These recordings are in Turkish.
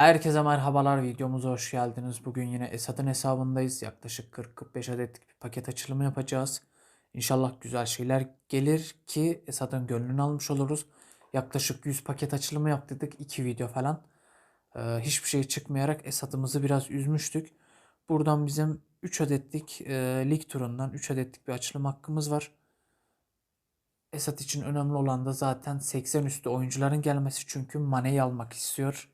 Herkese merhabalar videomuza hoş geldiniz. Bugün yine Esad'ın hesabındayız. Yaklaşık 40-45 adetlik bir paket açılımı yapacağız. İnşallah güzel şeyler gelir ki Esad'ın gönlünü almış oluruz. Yaklaşık 100 paket açılımı yaptık. 2 video falan. Ee, hiçbir şey çıkmayarak Esad'ımızı biraz üzmüştük. Buradan bizim 3 adetlik e, lig turundan 3 adetlik bir açılım hakkımız var. Esad için önemli olan da zaten 80 üstü oyuncuların gelmesi çünkü Mane'yi almak istiyor.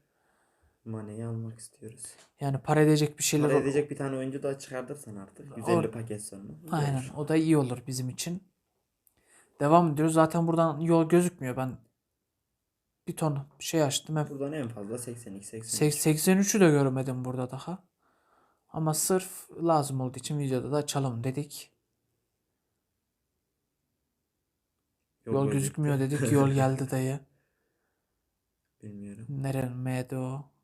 Mane'yi almak istiyoruz. Yani para edecek bir şeyler Para edecek bir tane oyuncu daha çıkartırsan artık. 150 Or- paket sonra. Aynen Olur. o da iyi olur bizim için. Devam ediyoruz. Zaten buradan yol gözükmüyor. Ben bir ton şey açtım. Hep Buradan en fazla 82 83. Sek- 83'ü de görmedim burada daha. Ama sırf lazım olduğu için videoda da açalım dedik. Yol, gözükmüyor gözüktü. dedik. Yol geldi dayı. Bilmiyorum. Neren? Medo.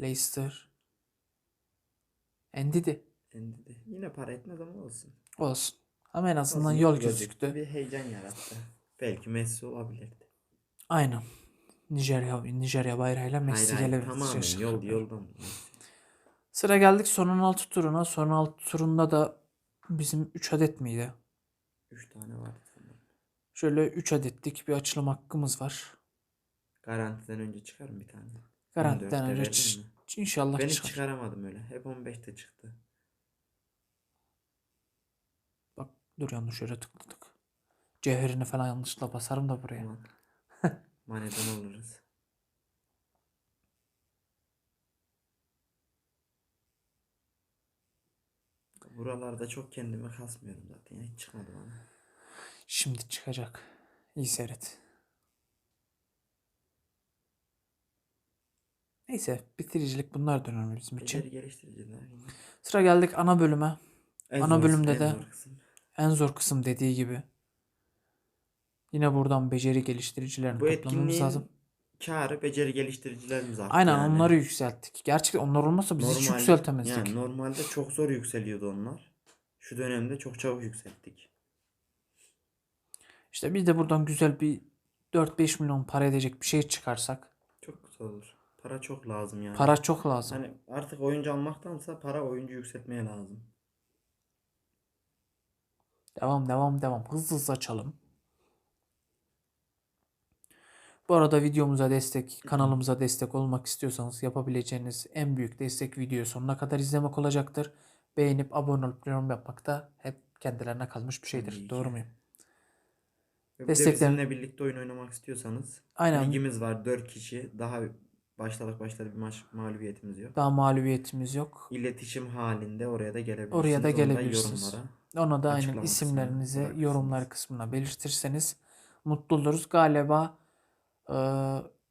Leicester. Endidi. Kendi de. Yine para etmez ama olsun. Olsun. Ama en azından Olsun, yol gözüktü. gözüktü. Bir heyecan yarattı. Belki Messi olabilirdi. Aynen. Nijerya, Nijerya bayrağıyla Messi gelebilir. tamamen yol yoldan. Sıra geldik son 16 turuna. Son 16 turunda da bizim 3 adet miydi? 3 tane vardı sanırım. Şöyle 3 adetlik bir açılım hakkımız var. Garantiden önce çıkarım bir tane. Garantiden 14'te önce verdin mi? inşallah Ben hiç çıkar. çıkaramadım öyle. Hep 15'te çıktı. Bak dur yanlış şöyle tıkladık. Cevherini falan yanlışlıkla basarım da buraya. Aman. Mane'den oluruz. Buralarda çok kendimi kasmıyorum zaten. Hiç çıkmadı bana. Şimdi çıkacak. İyi seyret. Neyse bitiricilik bunlar da önemli bizim için. Beceri geliştiriciler yine. Sıra geldik ana bölüme. En Ana zor- bölümde en de- zor kısım. En zor kısım dediği gibi. Yine buradan beceri geliştiricilerini Bu toplamamız lazım. Kârı beceri geliştiricilerimiz arttı Aynen yani. onları yükselttik. Gerçekten onlar olmasa biz hiç Normalde- yükseltemezdik. Yani normalde çok zor yükseliyordu onlar. Şu dönemde çok çabuk yükselttik. İşte biz de buradan güzel bir 4-5 milyon para edecek bir şey çıkarsak. Çok güzel olur. Para çok lazım yani. Para çok lazım. Hani artık oyuncu almaktansa para oyuncu yükseltmeye lazım. Devam devam devam. Hızlı hızlı açalım. Bu arada videomuza destek, kanalımıza destek olmak istiyorsanız yapabileceğiniz en büyük destek videoyu sonuna kadar izlemek olacaktır. Beğenip abone olup yorum yapmak da hep kendilerine kalmış bir şeydir. Tabii. Doğru muyum? Ve bir de Destekler- bizimle birlikte oyun oynamak istiyorsanız Aynen. ligimiz var 4 kişi. Daha başladık başladı bir maç mağlubiyetimiz yok. Daha mağlubiyetimiz yok. İletişim halinde oraya da gelebilirsiniz. Oraya da gelebilirsiniz. Ona da aynen isimlerinizi yorumlar kısmına belirtirseniz mutlu oluruz. Galiba e,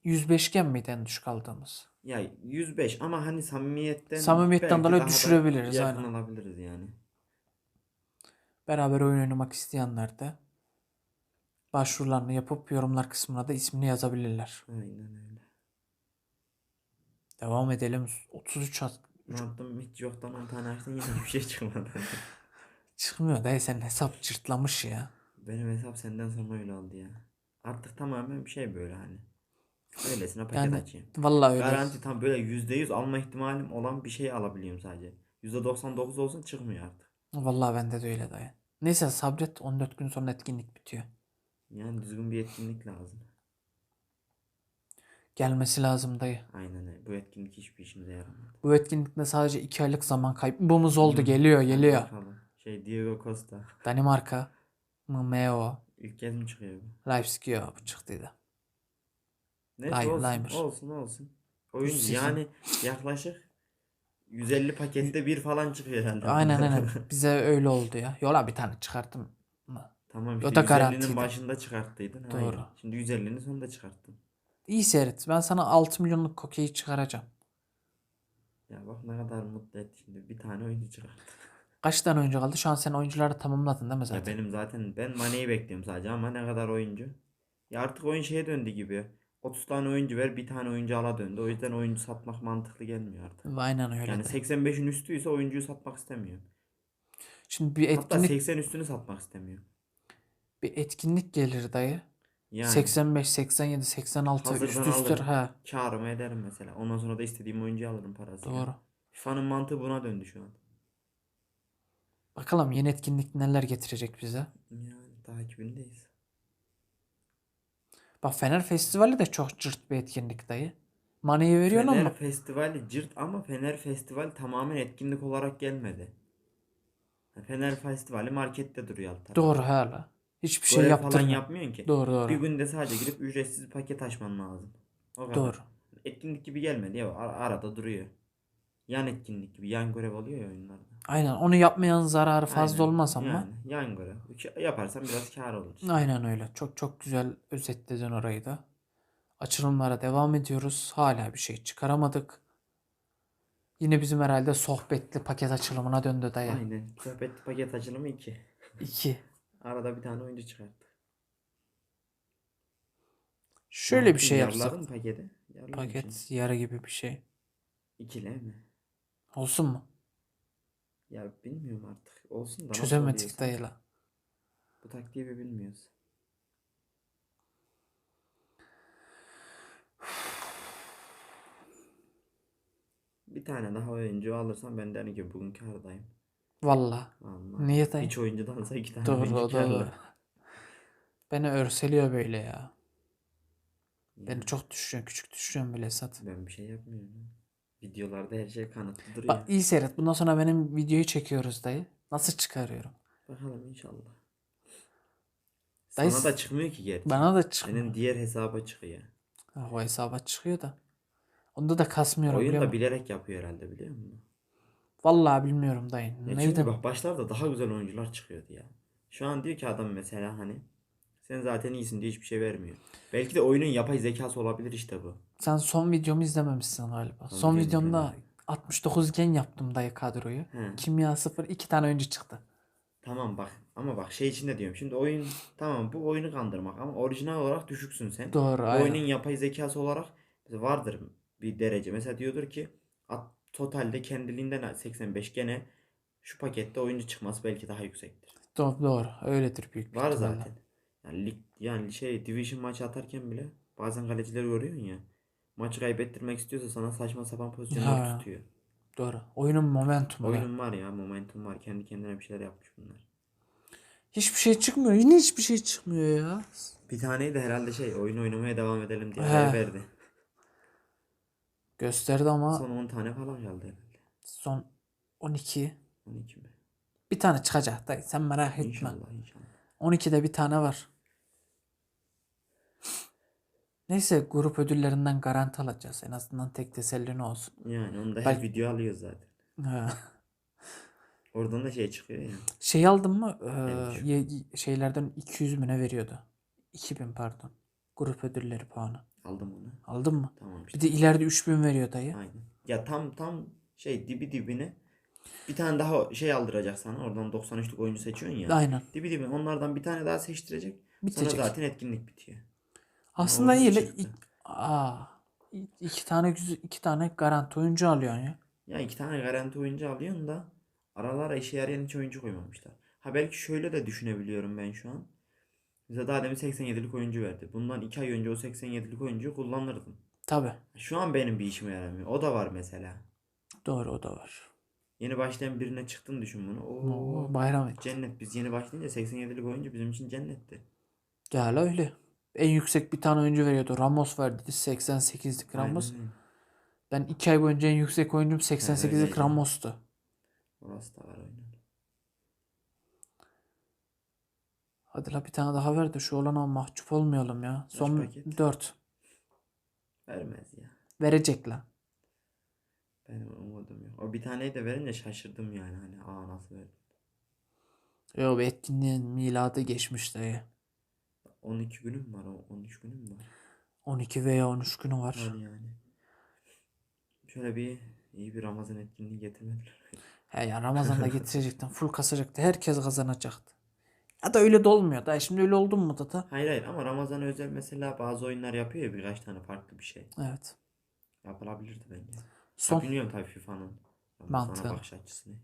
105 gen miydi en düşük aldığımız? Ya 105 ama hani samimiyetten Samimiyetten dolayı da düşürebiliriz, yakın aynen. alabiliriz yani. Beraber oyun oynamak isteyenler de başvurularını yapıp yorumlar kısmına da ismini yazabilirler. Aynen öyle. Devam edelim. 33 at Ne yaptım hiç yoktan 10 tane yine bir şey çıkmadı. çıkmıyor da senin hesap cırtlamış ya. Benim hesap senden sonra öyle oldu ya. Artık tamamen bir şey böyle hani. Öylesine paket Yani açayım. vallahi öyle. Garanti tam böyle %100 alma ihtimalim olan bir şey alabiliyorum sadece. %99 olsun çıkmıyor artık. Vallahi bende de öyle dayı. Neyse sabret 14 gün sonra etkinlik bitiyor. Yani düzgün bir etkinlik lazım. Gelmesi lazım dayı. Aynen öyle. Bu etkinlik hiçbir işimize yaramadı. Bu etkinlikte sadece 2 aylık zaman kaybımız oldu. Hı. Geliyor geliyor. bakalım. Şey Diego Costa. Danimarka. Meo. İlk kez mi çıkıyor bu? Leipzig ya bu çıktıydı. Lime- olsun, Limer. olsun olsun. Oyuncu Sizin- yani yaklaşık 150 pakette bir falan çıkıyor herhalde. Aynen aynen. Bize öyle oldu ya. Yola bir tane çıkarttım. Tamam işte da 150'nin garantiydi. başında çıkarttıydın. Doğru. Hayır. Şimdi 150'nin sonunda çıkarttın. İyi seyret. Ben sana 6 milyonluk kokeyi çıkaracağım. Ya bak ne kadar mutlu etti şimdi. Bir tane oyuncu çıkarttı. Kaç tane oyuncu kaldı? Şu an sen oyuncuları tamamladın değil mi Ya zaten? benim zaten ben Mane'yi bekliyorum sadece ama ne kadar oyuncu. Ya artık oyun şeye döndü gibi. 30 tane oyuncu ver bir tane oyuncu ala döndü. O yüzden oyuncu satmak mantıklı gelmiyor artık. Aynen öyle. Yani de. 85'in üstüyse oyuncuyu satmak istemiyor. Şimdi bir Hatta etkinlik 80 üstünü satmak istemiyor. bir etkinlik gelir dayı. Yani 85, 87, 86 Hazırdan üst üste alırım. ha karımı ederim mesela. Ondan sonra da istediğim oyuncuyu alırım parasıyla. doğru. FIFA'nın mantığı buna döndü şu an. Bakalım yeni etkinlik neler getirecek bize. Yani takibindeyiz. Bak Fener Festivali de çok cırt bir etkinlik dayı. Money'i veriyorsun Fener ama Festivali cırt ama Fener Festivali tamamen etkinlik olarak gelmedi. Fener Festivali markette duruyor alt doğru hala. Hiçbir şey Görev falan yaptırmıyor. yapmıyorsun ki. Doğru doğru. Bir günde sadece girip ücretsiz bir paket açman lazım. O kadar. Doğru. Etkinlik gibi gelmedi ya ar- arada duruyor. Yan etkinlik gibi yan görev oluyor ya oyunlarda. Aynen onu yapmayan zararı fazla Aynen. olmaz ama. Yani yan görev. Ç- Yaparsan biraz kar olur. Aynen öyle. Çok çok güzel özetledin orayı da. Açılımlara devam ediyoruz. Hala bir şey çıkaramadık. Yine bizim herhalde sohbetli paket açılımına döndü dayı. Aynen. Sohbet paket açılımı 2. 2. Arada bir tane oyuncu çıkarttık. Şöyle bir şey yapsak. mı paketi? Yarladın Paket yarı gibi bir şey. İkili mi? Olsun mu? Ya bilmiyorum artık. Olsun da Çözemedik oluyorsa. dayı la. Bu taktiği bir bilmiyoruz. Bir tane daha oyuncu alırsam ben derim ki bugün kârdayım. Valla. Niye dayı? Hiç oyuncu da alsa iki tane Doğru doğru. kârlı. Beni örseliyor böyle ya. Beni Yani çok düşürüyor. Küçük düşürüyorsun bile Esat. Ben bir şey yapmıyorum. ya. Videolarda her şey kanıtlı duruyor. Bak iyi seyret. Bundan sonra benim videoyu çekiyoruz dayı. Nasıl çıkarıyorum? Bakalım inşallah. Dayı Sana da çıkmıyor ki gerçi. Bana da çıkmıyor. Senin diğer hesaba çıkıyor. Ha, o hesaba çıkıyor da. Onda da kasmıyorum Oyun da bilerek yapıyor herhalde biliyor musun? Vallahi bilmiyorum dayı. Ya çünkü Neyden? bak başlarda daha güzel oyuncular çıkıyordu ya. Şu an diyor ki adam mesela hani sen zaten iyisin diye hiçbir şey vermiyor. Belki de oyunun yapay zekası olabilir işte bu. Sen son videomu izlememişsin galiba. Son Son videomda izlemedim. 69 gen yaptım dayı kadroyu. He. Kimya 0 iki tane oyuncu çıktı. Tamam bak ama bak şey için de diyorum. Şimdi oyun tamam bu oyunu kandırmak ama orijinal olarak düşüksün sen. Doğru Bu aynen. oyunun yapay zekası olarak vardır bir derece. Mesela diyordur ki at, totalde kendiliğinden 85 gene şu pakette oyuncu çıkması belki daha yüksektir. Doğru, doğru. Öyledir büyük bir Var ihtimalle. zaten. Yani lig yani şey division maçı atarken bile bazen kalecileri görüyorsun ya. Maçı kaybettirmek istiyorsa sana saçma sapan pozisyonlar Ha. tutuyor. Doğru. Oyunun momentumu. da. Oyunun var ya momentum var. Kendi kendine bir şeyler yapmış bunlar. Hiçbir şey çıkmıyor. Yine hiçbir şey çıkmıyor ya. Bir taneyi de herhalde şey oyun oynamaya devam edelim diye He. haber verdi. Gösterdi ama Son 10 tane falan kaldı herhalde. son 12. 12 mi? Bir tane çıkacak dayı. Sen merak etme. İnşallah inşallah. 12'de bir tane var. Neyse grup ödüllerinden garanti alacağız. En azından tek tesellin olsun. Yani onu da her Belki- video alıyoruz zaten. Ha. Oradan da şey çıkıyor ya. Şey aldın mı? Ee, Evet. ye- şeylerden 200 mü ne veriyordu? 2000 pardon. Grup ödülleri puanı. Aldım onu. Aldın mı? Tamam Bir işte. de ileride 3000 veriyor dayı. Aynen. Ya tam tam şey dibi dibine bir tane daha şey aldıracak sana. Oradan 93'lük oyuncu seçiyorsun ya. Aynen. Dibi dibine onlardan bir tane daha seçtirecek. Bitecek. Sonra zaten etkinlik bitiyor. Aslında iyi. le- çıktı. ik- Aa, iki tane iki tane garanti oyuncu alıyorsun ya. Ya iki tane garanti oyuncu alıyorsun da aralara işe yarayan hiç oyuncu koymamışlar. Ha belki şöyle de düşünebiliyorum ben şu an. Mesela daha demin 87'lik oyuncu verdi. Bundan 2 ay önce o 87'lik oyuncuyu kullanırdım. Tabi. Şu an benim bir işime yaramıyor. O da var mesela. Doğru o da var. Yeni başlayan birine çıktın düşün bunu. Oo, Oo, bayram et. cennet. Biz yeni başlayınca 87'lik oyuncu bizim için cennetti. Ya hala öyle. En yüksek bir tane oyuncu veriyordu. Ramos verdi. 88'lik Ramos. Aynen öyle. Ben 2 ay boyunca en yüksek oyuncum 88'lik öyleydi. Ramos'tu. Orası da var oyunun. Hadi la bir tane daha ver de şu olana mahcup olmayalım ya. Son paket? 4. Vermez ya. Verecek la. Benim umudum yok. O bir taneyi de verince şaşırdım yani. Hani aa nasıl verdi. Yo etkinliğin miladı geçmiş dayı. 12 günüm var. o 13 günüm var. 12 veya 13 günü var. Var yani. Şöyle bir iyi bir Ramazan etkinliği getirmediler. He ya Ramazan'da getirecektin. Full kasacaktı. Herkes kazanacaktı. Ya da öyle de olmuyor da. Şimdi öyle oldun mu da? Hayır hayır ama Ramazan özel mesela bazı oyunlar yapıyor ya birkaç tane farklı bir şey. Evet. Yapılabilirdi bence. Son... Ya bilmiyorum tabii FIFA'nın. Mantığı. bakış açısını.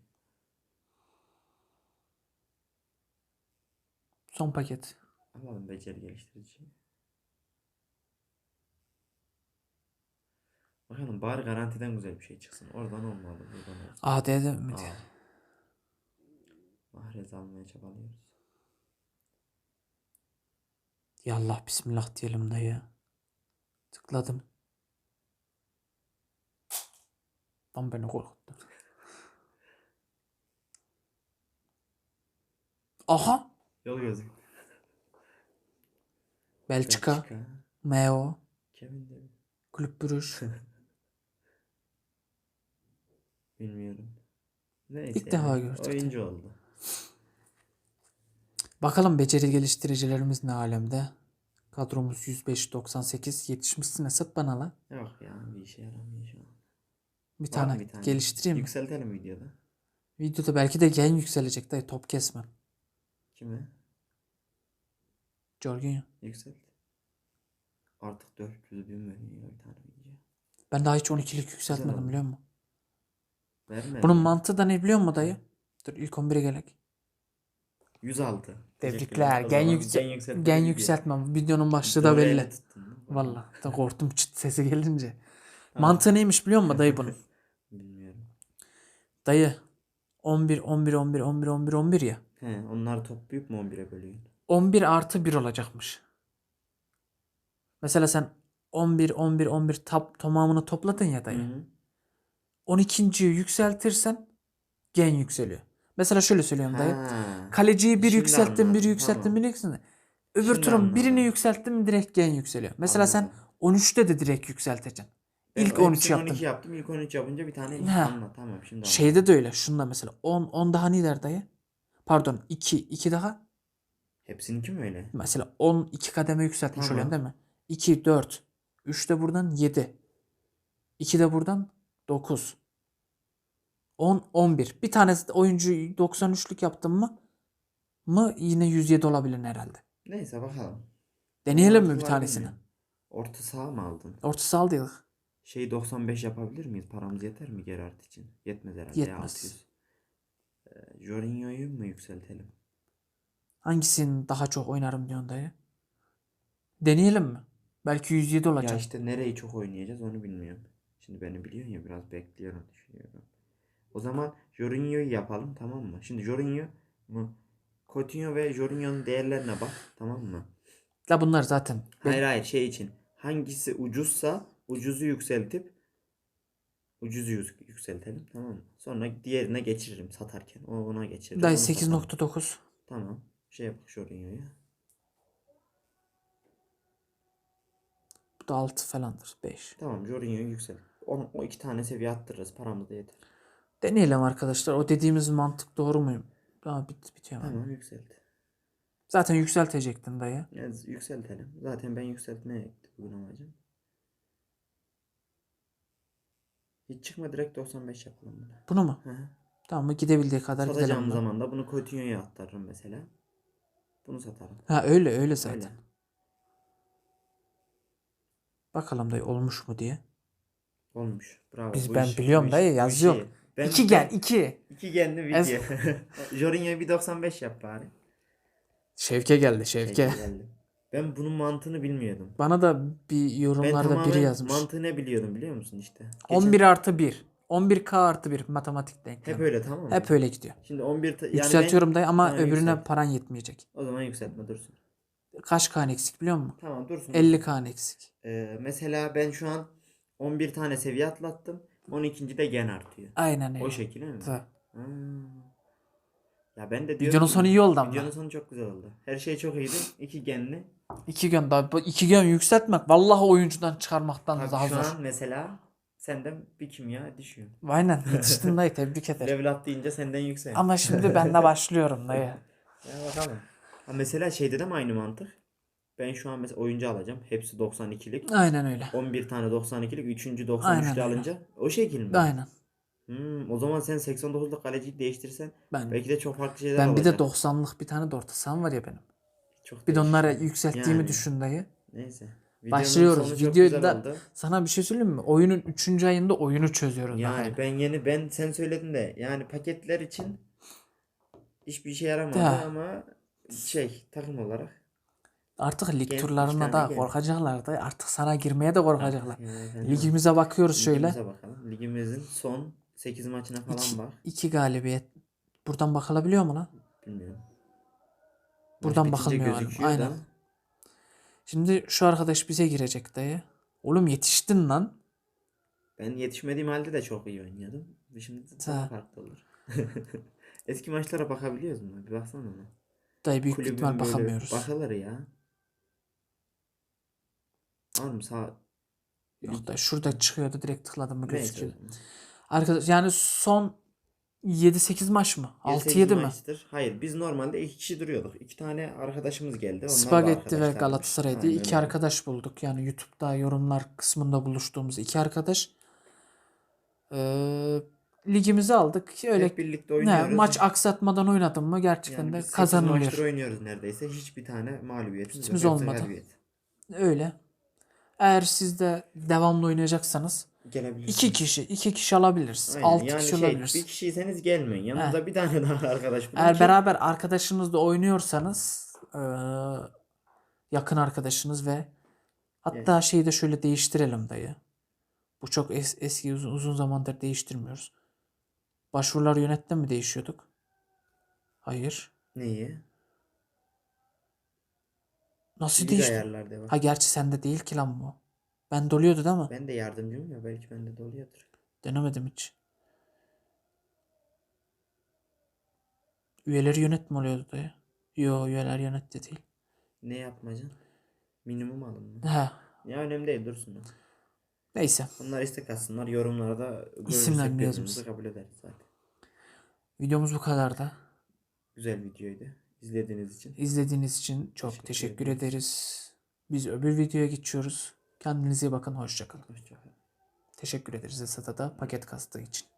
Son paket. Alalım beceri geliştirici. Bakalım bari garantiden güzel bir şey çıksın. Oradan olmadı. Buradan olmadı. AD'de miydi? Mahrez almaya çabalıyoruz. Yallah bismillah diyelim dayı. Tıkladım. Lan beni korkuttun. Aha. Yol gözü. Belçika. Meo. Kevin de Kulüp Brüj. bilmiyorum. Neyse. İlk defa yani, gördük. Oyuncu oldu. Bakalım beceri geliştiricilerimiz ne alemde. Kadromuz 105-98. Yetişmişsin Esat bana la. Yok ya bir işe yaramıyor şu an. Bir tane, bir tane? geliştireyim mi? Yükseltelim videoda. Videoda belki de gen yükselecek dayı top kesmem. Kime? Jorginho. Yükselt. Artık 400 bin veriyor bir tane video. Ben daha hiç 12'lik yükseltmedim biliyor musun? Verme. Bunun mantığı da ne biliyor musun dayı? Dur ilk 11'e gelek. 106. Tebrikler. Gen, yüksel yükseltme gen yükseltmem. Videonun başlığı da belli. Valla. Da korktum çıt sesi gelince. Mantığı neymiş biliyor musun dayı bunun? Bilmiyorum. Dayı 11 11 11 11 11 11 ya. He, onlar toplayıp mu 11'e bölüyorsun? 11 artı 1 olacakmış. Mesela sen 11 11 11 tap, tamamını topladın ya dayı. Hı hı. 12.yi yükseltirsen gen yükseliyor. Mesela şöyle söylüyorum dayı. Kaleciyi bir Şimdi yükselttin, biri anladım, yükselttin, tamam. biri yükselttin. Öbür Şimdi turun anladım. birini yükselttin mi direkt gen yükseliyor. Mesela sen Anladım. 13'te de direkt yükselteceksin. Ben İlk o 13 hepsini yaptın. 12 yaptım. İlk 13 yapınca bir tane Ha. anla. Tamam şimdi anladım. Şeyde de öyle. Şunda mesela 10 10 daha ne der dayı? Pardon 2 2 daha. Hepsininki mi öyle? Mesela 10 2 kademe yükseltmiş Tamam. oluyorsun değil mi? 2 4 3 de buradan 7. 2 de buradan 9. 10 11. Bir tanesi oyuncu 93'lük yaptın mı? Mı yine 107 olabilir herhalde. Neyse bakalım. Deneyelim mi bir tanesini? bilmiyorum. Orta saha mı aldın? Orta saha aldık. Şey 95 yapabilir miyiz? Paramız yeter mi Gerard için? Yetmez herhalde. Yetmez. 600. Ee, Jorginho'yu mu yükseltelim? Hangisini daha çok oynarım diyorsun dayı? Deneyelim mi? Belki 107 olacak. Ya işte nereyi çok oynayacağız onu bilmiyorum. Şimdi beni biliyorsun ya biraz bekliyorum düşünüyorum. O zaman Jorginho'yu yapalım tamam mı? Şimdi Jorginho mu? Coutinho ve Jorginho'nun değerlerine bak tamam mı? La bunlar zaten. Hayır hayır şey için. Hangisi ucuzsa ucuzu yükseltip ucuzu yük- yükseltelim tamam mı? Sonra diğerine geçiririm satarken. O ona geçiririm. Dayı onu satarım. 8.9. Tamam. Şey yap Jorginho'ya. Bu da 6 falandır. 5. Tamam Jorginho'yu yükselt. O, o iki tane seviye attırırız. Paramız da yeter. Deneyelim arkadaşlar. O dediğimiz mantık doğru mu? Aa, bit, bitiyor. Tamam yükselt. Zaten yükseltecektin dayı. Yaz, yükseltelim. Zaten ben yükseltmeye bugün amacım. Hiç çıkma direkt 95 yapalım bunu. Bunu mu? Hı hı. Tamam mı? Gidebildiği kadar gidelim. Satacağım zaman da bunu Coutinho'ya aktarırım mesela. Bunu satarım. Ha öyle öyle zaten. Öyle. Bakalım dayı olmuş mu diye. Olmuş. Bravo. Biz- Bu ben iş- biliyorum iş- dayı, yazıyor. Ben 2 gen 2. İki genli video. Jorginho'yu bir 95 yap bari. Şevke geldi Şevke. Peki, geldi. Ben bunun mantığını bilmiyordum. Bana da bir Ben yorumlarda biri yazmış. mantığı ne biliyordum biliyor musun işte. Geçen- 11 artı 1. 11K artı 1 matematik denklemi. Hep öyle tamam mı? Hep öyle gidiyor. Şimdi 11 ta- yani Yükseltiyorum dayı ama Ha, öbürüne yükselt. paran yetmeyecek. ben, o zaman yükseltme dursun. Kaç kan eksik biliyor musun? Tamam dursun. 50 kan eksik. Ee, mesela ben şu an 11 tane seviye atlattım. 12. de gen artıyor. Aynen öyle. O şekilde mi? Ta- Hmm. Ya ben de diyorum Videonun sonu iyi oldu ama. Videonun sonu çok güzel oldu. Her şey çok iyiydi. İki genli. İki gün daha bu iki gün yükseltmek vallahi oyuncudan çıkarmaktan Tabii daha şu zor. an mesela senden bir kimya düşüyor. Aynen yetiştin dayı tebrik ederim. Level atlayınca senden yüksel. Ama şimdi ben de başlıyorum dayı. Ya bakalım. Ha mesela şeyde de mi aynı mantık? Ben şu an mesela oyuncu alacağım. Hepsi 92'lik. Aynen öyle. 11 tane 92'lik. 3. Aynen 93'lü öyle. alınca. O şekil mi? Aynen. Hmm, o zaman sen 89'luk kaleciyi değiştirsen Ben belki de çok farklı şeyler ben bir olacak. de 90'lık bir tane de orta saham var ya benim. Çok Bir de onları yükselttiğimi Yani. düşün dayı. Neyse. Videonun Başlıyoruz. sonu çok Videoyu güzel da- oldu. Sana bir şey söyleyeyim mi? Oyunun 3. ayında oyunu çözüyoruz. daha Yani yani. ben yeni ben sen söyledin de yani paketler için hiçbir işe yaramadı Ya. ama şey takım olarak Artık lig Gel, turlarına da gel. korkacaklar da artık sana girmeye de korkacaklar. Efendim, Ligimize bakıyoruz şöyle. ligimize bakalım. Ligimizin son 8 maçına falan İki, bak. iki galibiyet. Buradan bakılabiliyor mu lan? Bilmiyorum. Maç Buradan bitince bakılmıyor galiba. gözüküyor da. Aynen. Şimdi şu arkadaş bize girecek dayı. Oğlum yetiştin lan. Ben yetişmediğim halde de çok iyi oynuyordum. Şimdi daha Ha. farklı olur. Eski maçlara bakabiliyoruz mu? Bir baksana. Dayı büyük Kulübün ihtimal böyle bakamıyoruz. Bakılır ya. Oğlum sağ... Yok da şurada çıkıyordu direkt tıkladım mı Neyse. gözüküyor. Arkadaş yani son 7-8 maç mı? 6-7 mi? Hayır biz normalde iki kişi duruyorduk. İki tane arkadaşımız geldi. Onlar Spagetti ve. Galatasaray'dı. Aynen İki öyle. arkadaş bulduk. Yani YouTube'da yorumlar kısmında buluştuğumuz iki arkadaş. Ee, ligimizi aldık. Öyle Hep birlikte ne, oynuyoruz. maç aksatmadan oynadın mı gerçekten yani de kazanılıyor. oynuyoruz neredeyse. Hiçbir tane mağlubiyetimiz Hepsi olmadı. Öyle. Eğer siz de devamlı oynayacaksanız Gelebilirsiniz. iki kişi iki kişi alabiliriz. Aynen. Altı yani kişi şey, olabiliriz. bir kişiyseniz gelmeyin. Yanınızda bir tane daha arkadaş bulun Eğer ki- beraber arkadaşınızla oynuyorsanız eee, yakın arkadaşınız ve hatta şeyi de şöyle değiştirelim dayı. Bu çok es- eski uzun, uzun zamandır değiştirmiyoruz. Başvurular yönetten mi değişiyorduk? Hayır. Neyi? Nasıl değişti? ayarlarda var. Ha gerçi sende değil ki lan bu. Ben doluyordu değil mi? Ben de yardımcıyım ya. Belki bende de oluyordur. Denemedim hiç. Üyeleri yönetme oluyordu dayı. Yo üyeler yönet de değil. Ne yapmayacaksın? Minimum alın mı? He. Ya önemli değil dursun. o. Neyse. Onlar istek atsınlar. Yorumlarda görürsek İsimlerini birbirimizi yazmışız. kabul ederiz zaten. Videomuz bu kadar da. Güzel videoydu. İzlediğiniz için. İzlediğiniz için çok Teşekkür teşekkür, ederiz. ederiz. Biz öbür videoya geçiyoruz. Kendinize iyi bakın. Hoşçakalın. Hoşçakalın. Teşekkür ederiz Esat'a da paket kastığı için.